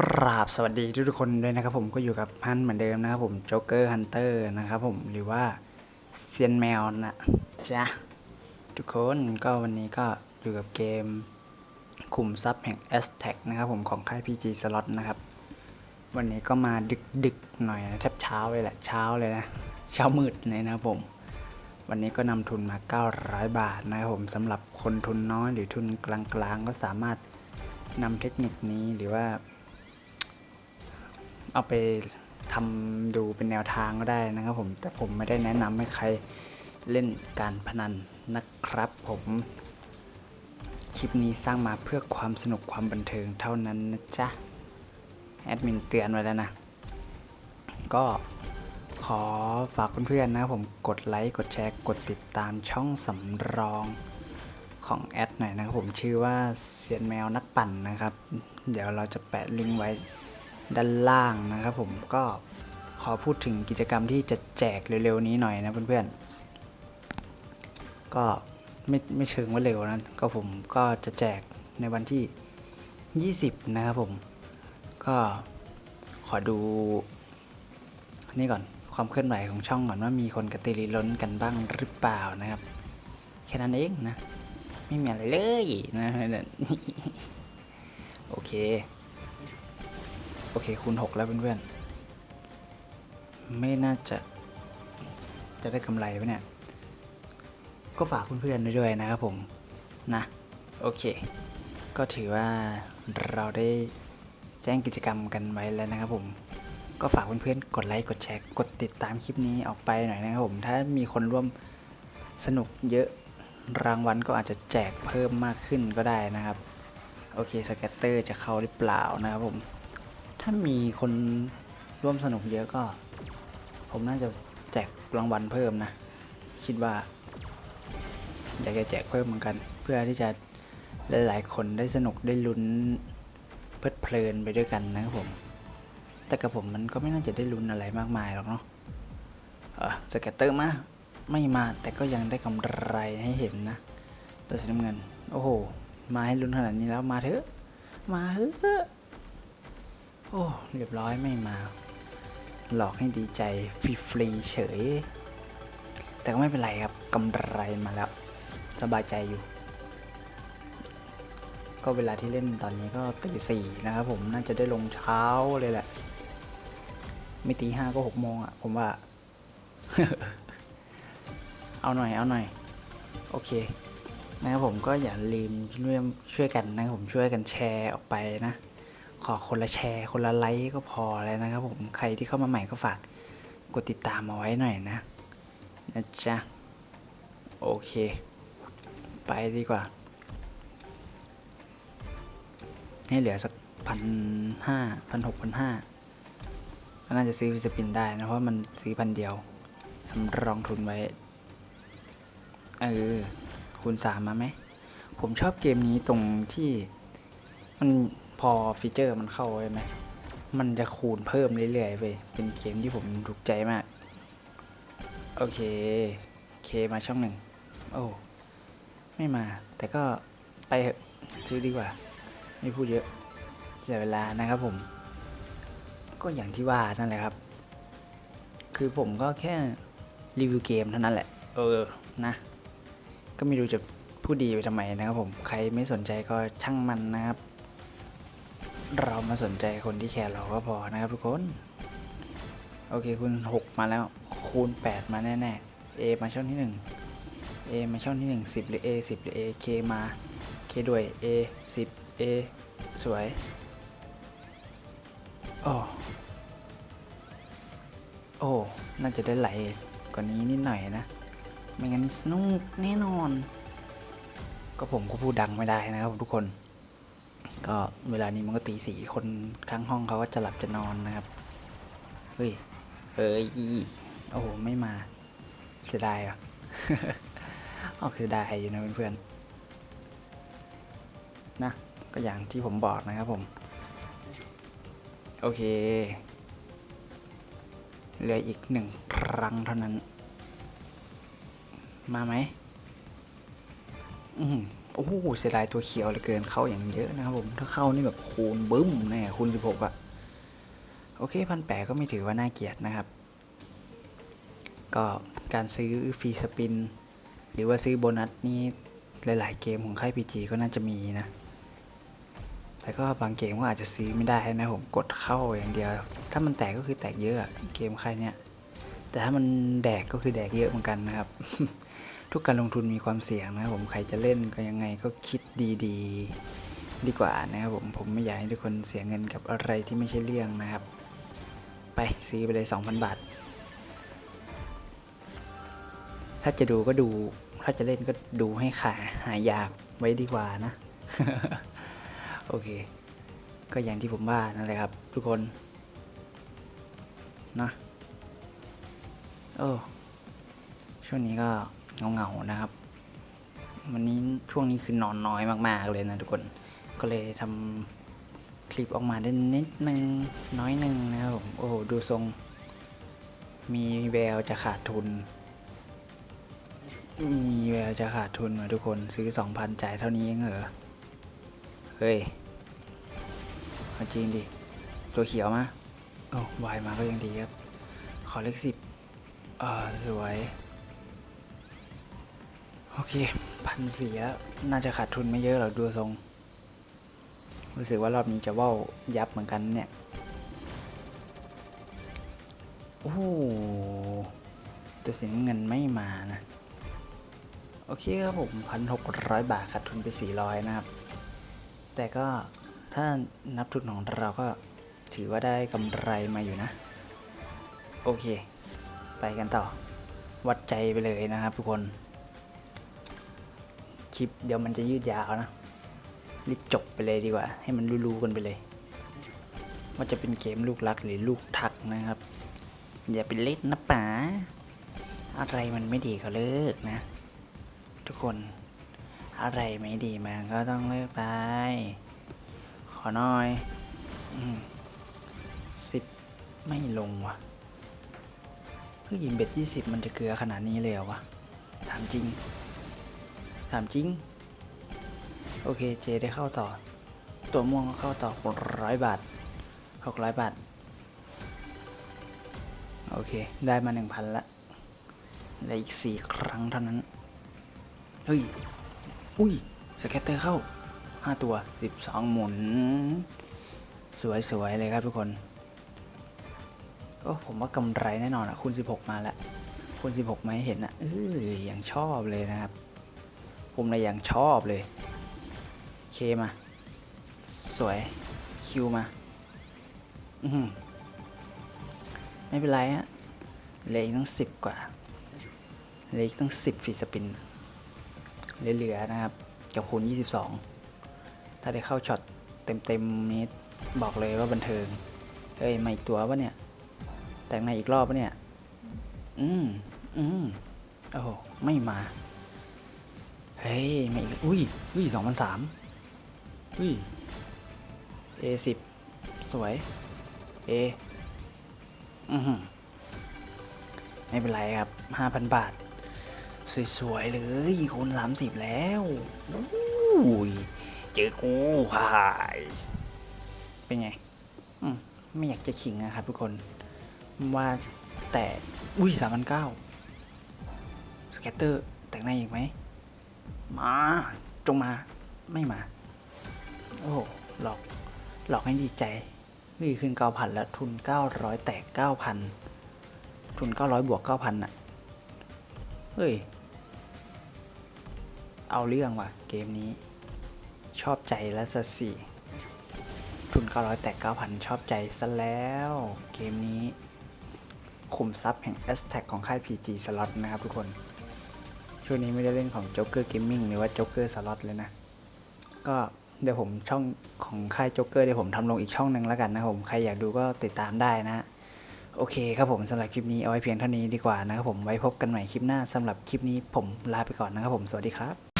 กราบสวัสดีทุกๆคนด้วยนะครับผมก็อยู่กับฮันเหมือนเดิมนะครับผมโจ๊กเกอร์ฮันเตอร์นะครับผมหรือว่าเซียนแมวนะจ๊ะทุกคนก็วันนี้ก็อยู่กับเกมขุมทรัพย์แห่ง s t a g นะครับผมของค่าย PG Slot นะครับ วันนี้ก็มาดึกๆหน่อยนะแทบเช้าเลยแหละเช้าเลยนะ เช้ามืดเลยนะครับผม วันนี้ก็นำทุนมา 900 บาทนะครับผมสำหรับคนทุนน้อยหรือทุนกลางๆ ก็สามารถนำเทคนิคนี้หรือว่า เอาไปทำดูเป็นแนวทางก็ได้นะครับผม แต่ผมไม่ได้แนะนำให้ใครเล่นการพนันนะครับผมคลิปนี้สร้างมาเพื่อความสนุกความบันเทิงเท่านั้นนะจ๊ะ แอดมินเตือนไว้แล้วนะ ก็ขอฝากเพื่อนๆนะครับผมกดไลค์กดแชร์กดติดตามช่องสำรองของแอดหน่อยนะครับผมชื่อว่าเซียนแมวนักปั่นนะครับ เดี๋ยวเราจะแปะลิงก์ไว้ ด้านล่างนะครับผมก็ขอพูดถึงกิจกรรมที่จะแจกเร็วๆนี้หน่อยนะเพื่อนๆก็ไม่ไม่เชิงว่าเร็วนะก็ผมก็จะแจกในวันที่ 20 นะครับผมก็ขอดูนี่ก่อนความเคลื่อนไหวของช่องก่อนว่ามีคนกระตือรือร้นกันบ้างหรือเปล่านะครับ แค่นั้นเองนะ ไม่มีอะไรเลยนะโอเค โอเคคูณหกแล้วเพื่อนๆ ไม่น่าจะ จะได้กำไรปะเนี่ย ก็ฝากเพื่อนๆด้วยนะครับผม นะ โอเค ก็ถือว่าเราได้แจ้งกิจกรรมกันไว้แล้วนะครับผม ก็ฝากเพื่อนๆ กดไลค์ กดแชร์ กดติดตามคลิปนี้ออกไปหน่อยนะครับผม ถ้ามีคนร่วมสนุกเยอะรางวัลก็อาจจะแจกเพิ่มมากขึ้นก็ได้นะครับ โอเคสแกตเตอร์จะเข้าหรือเปล่านะครับผม ถ้ามีคนร่วมสนุกเยอะก็ ผมน่าจะแจกรางวัลเพิ่มนะ คิดว่าอยากจะแจกเพิ่มเหมือนกัน เพื่อที่จะหลาย ๆ คนได้สนุกได้ลุ้นเพลิดเพลินไปด้วยกันนะครับผม แต่กับผมมันก็ไม่น่าจะได้ลุ้นอะไรมากมายหรอกเนาะเออสแกตเตอร์มาไม่มาแต่ก็ยังได้กำไรให้เห็นนะตัวสีน้ำเงิน โอ้โห มาให้ลุ้นขนาดนี้แล้วมาเถอะ มาเถอะ โอ้ เรียบร้อยไม่มา หลอกให้ดีใจฟรีๆเฉย แต่ก็ไม่เป็นไรครับกำไรมาแล้ว สบายใจอยู่ ก็เวลาที่เล่นตอนนี้ก็ตีสี่นะครับผมน่าจะได้ลงเช้าเลยแหละ ไม่ตีห้าก็หกโมงอะ ผมว่า เอาหน่อยเอาหน่อย โอเคนะครับผมก็อย่าลืมช่วยช่วยกันนะครับผมช่วยกันแชร์ออกไปนะ ขอคนละแชร์ คนละไลค์ก็พอแล้วนะครับผมใครที่เข้ามาใหม่ก็ฝากกดติดตามเอาไว้หน่อยนะนะจ๊ะ โอเค ไปดีกว่า ให้เหลือสักพันห้าพันหกพันห้าก็น่าจะซื้อฟิสปินได้นะ เพราะมันซื้อพันเดียวสำรองทุนไว้ เออคูณสามมาไหม ผมชอบเกมนี้ตรงที่มัน พอฟีเจอร์มันเข้าไว้ไหมมันจะคูณเพิ่มเรื่อยๆไปเป็นเกมที่ผมถูกใจมาก โอเคเคมาช่องหนึ่งโอ้ไม่มา แต่ก็ไปเถอะซื้อดีกว่า ไม่พูดเยอะเสียเวลานะครับผม ก็อย่างที่ว่านั่นแหละครับ คือผมก็แค่รีวิวเกมเท่านั้นแหละ เออนะ ก็ไม่รู้จะพูดดีไปทำไมนะครับผม ใครไม่สนใจก็ช่างมันนะครับ เรามาสนใจคนที่แคร์เราก็พอนะครับทุกคน โอเคคูณ6มาแล้ว คูณ 8 มาแน่ๆ A มาช่องที่ 1 A มาช่องที่ 1 10 หรือ A 10 หรือ A K มา K ด้วย A 10 A สวยโอ้โอ้ น่าจะได้ไหลกว่านี้นิดหน่อยนะ ไม่งั้นสนุกแน่นอน ก็ผมก็พูดดังไม่ได้นะครับทุกคน ก็ เวลานี้มันก็ตีสี่คนข้างห้องเขาก็จะหลับจะนอนนะครับ เฮ้ย เอ้ยอีโอ้โห ไม่มา เสียดายอะออกเสียดายอยู่นะเพื่อนๆนะ ก็อย่างที่ผมบอกนะครับผม โอเค เหลืออีกหนึ่งครั้งเท่านั้น มาไหม อืม โอ้โหเสียดายตัวเขียวเหลือเกินเข้าอย่างเยอะนะครับผมถ้าเข้านี่แบบคูณบึ้มแน่คูณสิบหกอะโอเคพันแปก็ไม่ถือว่าน่าเกลียดนะครับ ก็การซื้อฟรีสปิน หรือว่าซื้อโบนัสนี่หลาย ๆ เกมของค่ายพีจีก็น่าจะมีนะ แต่ก็บางเกมก็อาจจะซื้อไม่ได้นะผมกดเข้าอย่างเดียว ถ้ามันแตกก็คือแตกเยอะเกมค่ายเนี้ยแต่ถ้ามันแดกก็คือแดกเยอะเหมือนกันนะครับ ทุกการลงทุนมีความเสี่ยงนะครับผมใครจะเล่นก็ยังไงก็คิดดีๆ ดีกว่านะครับผมผมไม่อยากให้ทุกคนเสียเงินกับอะไรที่ไม่ใช่เรื่องนะครับ ไปซื้อไปเลย 2,000 บาท ถ้าจะดูก็ดู ถ้าจะเล่นก็ดูให้ขาหายากไว้ดีกว่านะ โอเค ก็อย่างที่ผมว่านั่นแหละครับ ทุกคนนะโอ้ช่วงนี้ก็ เงาๆนะครับ วันนี้ช่วงนี้คือนอนน้อยมากๆเลยนะทุกคน ก็เลยทำคลิปออกมาได้นิดนึงน้อยหนึ่งนะครับผมโอ้โหดูทรง มีแววจะขาดทุน มีแววจะขาดทุนมาทุกคนซื้อสองพันจ่ายเท่านี้เองเหรอ เฮ้ยเอาจริงดิ ตัวเขียวมาโอ้วายมาก็ยังดีครับ ขอเลขสิบอ่าสวย โอเคพันเสียน่าจะขาดทุนไม่เยอะหรอกดูทรง รู้สึกว่ารอบนี้จะว่าวยับเหมือนกันเนี่ย โอ้โหตัวสีน้ำเงินไม่มานะ โอเคครับผมพันหกร้อยบาทขาดทุนไปสี่ร้อยนะครับ แต่ก็ถ้านับทุนของเราก็ถือว่าได้กำไรมาอยู่นะ โอเค ไปกันต่อ วัดใจไปเลยนะครับทุกคน คลิปเดี๋ยวมันจะยืดยาวนะ รีบจบไปเลยดีกว่า ให้มันรู้ๆกันไปเลย ว่าจะเป็นเกมลูกรักหรือลูกทักนะครับ อย่าไปเล่นนะป๋าอะไรมันไม่ดีก็เลิกนะ ทุกคนอะไรไม่ดีมันก็ต้องเลิกไป ขอหน่อยสิบไม่ลงวะเพิ่งยิงเบ็ดยี่สิบมันจะเกลือขนาดนี้เลยเหรอวะถามจริง ถามจริง โอเคเจได้เข้าต่อ ตัวม่วงก็เข้าต่อหกร้อยบาทหกร้อยบาท โอเค ได้มาหนึ่งพันละเหลืออีกสี่ครั้งเท่านั้น เฮ้ย อุ้ย สแกตเตอร์เข้าห้าตัวสิบสองหมุน สวยๆเลยครับทุกคน โอ้ ผมว่ากำไรแน่นอนอะ คูณ16มาแล้ว คูณ16มาให้เห็นอะเอออย่างชอบเลยนะครับ ผมเลยอย่างชอบเลย เคมา สวย คิวมา อือหือไม่เป็นไรฮะเหลืออีกตั้งสิบกว่าเหลืออีกตั้งสิบฟีสปินเหลือๆนะครับ กับคูณ22 ถ้าได้เข้าช็อตเต็มๆนี้บอกเลยว่าบันเทิง เฮ้ย มาอีกตัวปะเนี่ย แต่งในอีกรอบปะเนี่ย อืม อืม โอ้โห ไม่มา เฮ้ยมาอีกอุ้ยอุ้ยสองพันสามอุ้ย A สิบสวย A อือหือไม่เป็นไรครับห้าพันบาท สวยๆเลยคูณสามสิบแล้วอุ้ยเจอกูหายเป็นไง อืมไม่อยากจะขิงนะครับทุกคน ว่าแต่ อุ้ยสามพันเก้าสแกตเตอร์แต่งหน้าอีกไหม มา จงมา ไม่มา โอ้โหลอก หลอกให้ดีใจ นี่ขึ้นเก้าพันแล้ว ทุนเก้าร้อยแตกเก้าพัน ทุนเก้าร้อยบวกเก้าพันอะเฮ้ย เอาเรื่องว่ะ เกมนี้ ชอบใจแล้วสัสี่ทุน 900 แตก 9,000 ชอบใจซะแล้ว เกมนี้ขุมทรัพย์แห่ง s t a g ของค่าย PG Slot นะครับทุกคน ช่วงนี้ไม่ได้เล่นของ Joker Gaming หรือว่า Joker Slot เลยนะ ก็เดี๋ยวผมช่องของค่าย Joker เดี๋ยวผมทำลงอีกช่องหนึ่งแล้วกันนะผม ใครอยากดูก็ติดตามได้นะ โอเคครับผมสำหรับคลิปนี้เอาไว้เพียงเท่านี้ดีกว่านะครับผมไว้พบกันใหม่คลิปหน้าสำหรับคลิปนี้ผมลาไปก่อนนะครับผมสวัสดีครับ